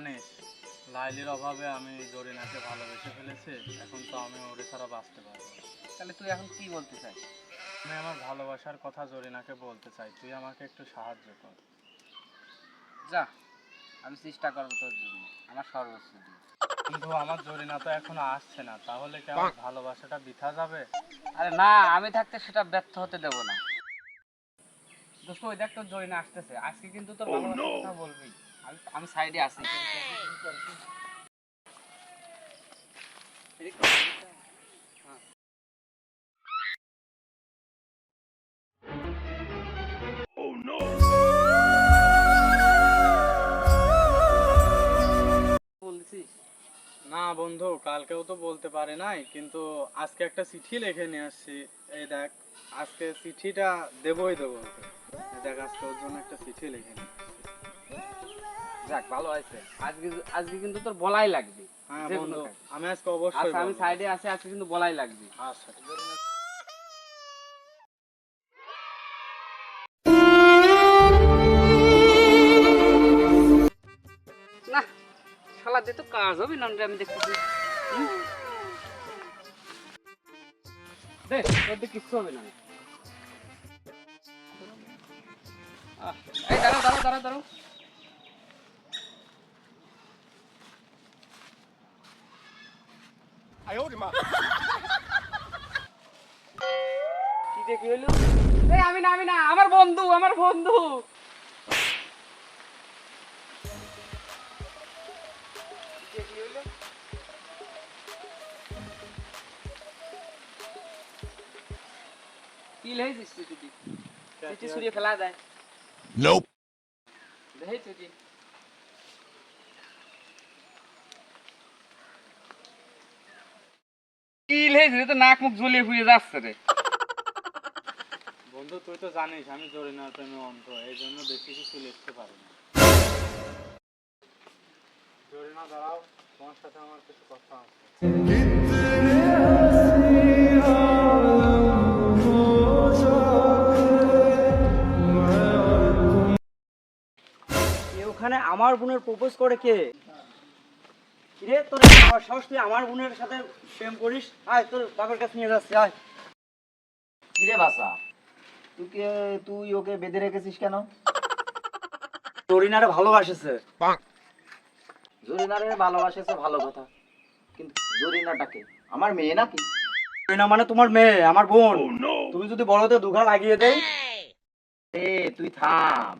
জানিস লাইলির অভাবে আমি জরিনাকে ভালোবেসে ফেলেছি এখন তো আমি ওরে ছাড়া বাঁচতে পারব তাহলে তুই এখন কি বলতে চাই আমি আমার ভালোবাসার কথা জরিনাকে বলতে চাই তুই আমাকে একটু সাহায্য কর। যা আমি চেষ্টা করব তোর জন্য আমার সর্বোচ্চ দিয়ে কিন্তু আমার জরিনা তো এখন আসছে না তাহলে কি আমার ভালোবাসাটা বৃথা যাবে? আরে না আমি থাকতে সেটা ব্যর্থ হতে দেব না। দোস্ত ওই দেখ তোর জরিনা আসতেছে আজকে কিন্তু তোর ভালোবাসার কথা বলবি। আমি সাইডে আছি। না বন্ধু, কালকেও তো বলতে পারে নাই, কিন্তু আজকে একটা চিঠি লিখে নিয়ে আসছি। এই দেখ, আজকে চিঠিটা দেবই দেবো দেখ, আজকে ওর জন্য একটা চিঠি লিখে নিয়ে। যাক ভালো হয়েছে। আজকে আজকে কিন্তু তোর বলাই লাগবে। হ্যাঁ বন্ধু আমি আজকে অবশ্যই আচ্ছা আমি সাইডে আছি আজকে কিন্তু বলাই লাগবে। আচ্ছা। না শালা দিয়ে তো কাজ হবে না আমি দেখতেছি। হুম? দে তোর দিয়ে কিচ্ছু হবে না। এই দাঁড়াও দাঁড়াও দাঁড়াও দাঁড়াও। কি যে কি হইল এই আমি না আমি না আমার বন্ধু আমার বন্ধু। কি যে কি হইল? কি লেগেছিস তুই চিঠি চিঠি ছুড়িয়ে ফেলা দেয় Nope. দেখে চিঠি কি লেগেছিস তো নাক মুখ ঝুলিয়ে ফুলিয়ে যাচ্ছে রে। বন্ধু তুই তো জানিস আমি জরিনার প্রেমে অন্ধ এই জন্য বেশি কিছু লিখতে পারি না। জরিনা দাঁড়াও তোমার সাথে আমার কিছু কথা আছে। ওখানে আমার বোনের প্রপোজ করে কে? রে তোর আমার সাহস তুই আমার বোনের সাথে প্রেম করিস? আয় তোর বাবার কাছে নিয়ে যাচ্ছি আয়। কিরে বাসা তুই কে তুই ওকে বেঁধে রেখেছিস কেন? তরিনারে ভালোবাসেছে। জরিনারে ভালোবাসেছে ভালো কথা। কিন্তু জরিনাটাকে আমার মেয়ে নাকি? তরিনা মানে তোমার মেয়ে আমার বোন। তুমি যদি বড়তে দুঘা লাগিয়ে দেই। এ তুই থাম।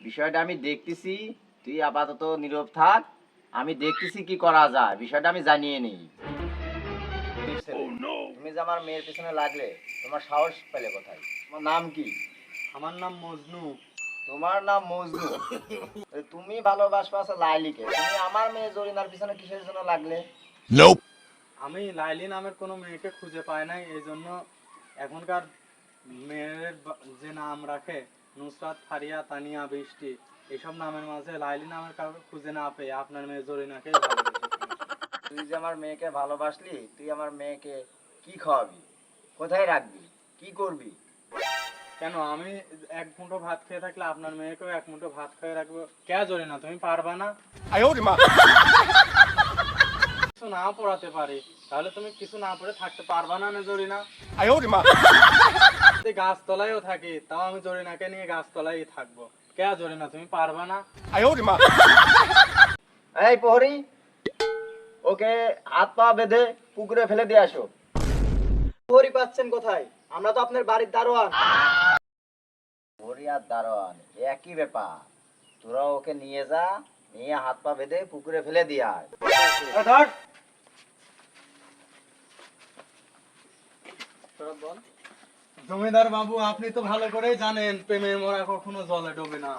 বিষয়টা আমি দেখতেছি তুই আপাতত নীরব থাক। আমি দেখতেছি কি করা যায় বিষয়টা আমি জানিয়ে নিই। তুমি যে আমার মেয়ের পিছনে লাগলে তোমার সাহস পেলে কোথায়? তোমার নাম কি? আমার নাম মজনু। তোমার নাম মজনু? তুমি ভালোবাসবা আছে লাইলিকে। তুমি আমার মেয়ে জরিনার পিছনে কিসের জন্য লাগলে? আমি লাইলি নামের কোনো মেয়েকে খুঁজে পাই নাই এই জন্য এখনকার মেয়ের যে নাম রাখে নুসরাত ফারিয়া তানিয়া বৃষ্টি এইসব নামের মাঝে লাইলি নামের কাউকে খুঁজে না পেয়ে আপনার মেয়ে জরিনাকে তুই যে আমার মেয়েকে ভালোবাসলি তুই আমার মেয়েকে কি খাওয়াবি? কোথায় রাখবি? কি করবি? কেন আমি এক মুঠো ভাত খেয়ে থাকলে আপনার মেয়েকেও এক মুঠো ভাত খেয়ে রাখব? কে জরিনা তুমি পারবা না? কিছু না পড়াতে পারি তাহলে তুমি কিছু না পড়ে থাকতে পারবা না না জরিনা। গাছতলায়ও থাকি তাও আমি জরিনাকে নিয়ে গাছতলায় থাকব। কে জরিনা তুমি পারবা না? এই প্রহরী ওকে হাত পা বেঁধে পুকুরে ফেলে দিয়ে আসো। প্রহরী পাচ্ছেন কোথায়? আমরা তো আপনার বাড়ির দারোয়ান। প্রহরী আর দারোয়ান একই ব্যাপার। তোরা ওকে নিয়ে যা নিয়ে হাত পা বেঁধে পুকুরে ফেলে দিয়ে আয়। ধর জমিদার বাবু আপনি তো ভালো করেই জানেন প্রেমের মরা কখনো জলে ডোবে না।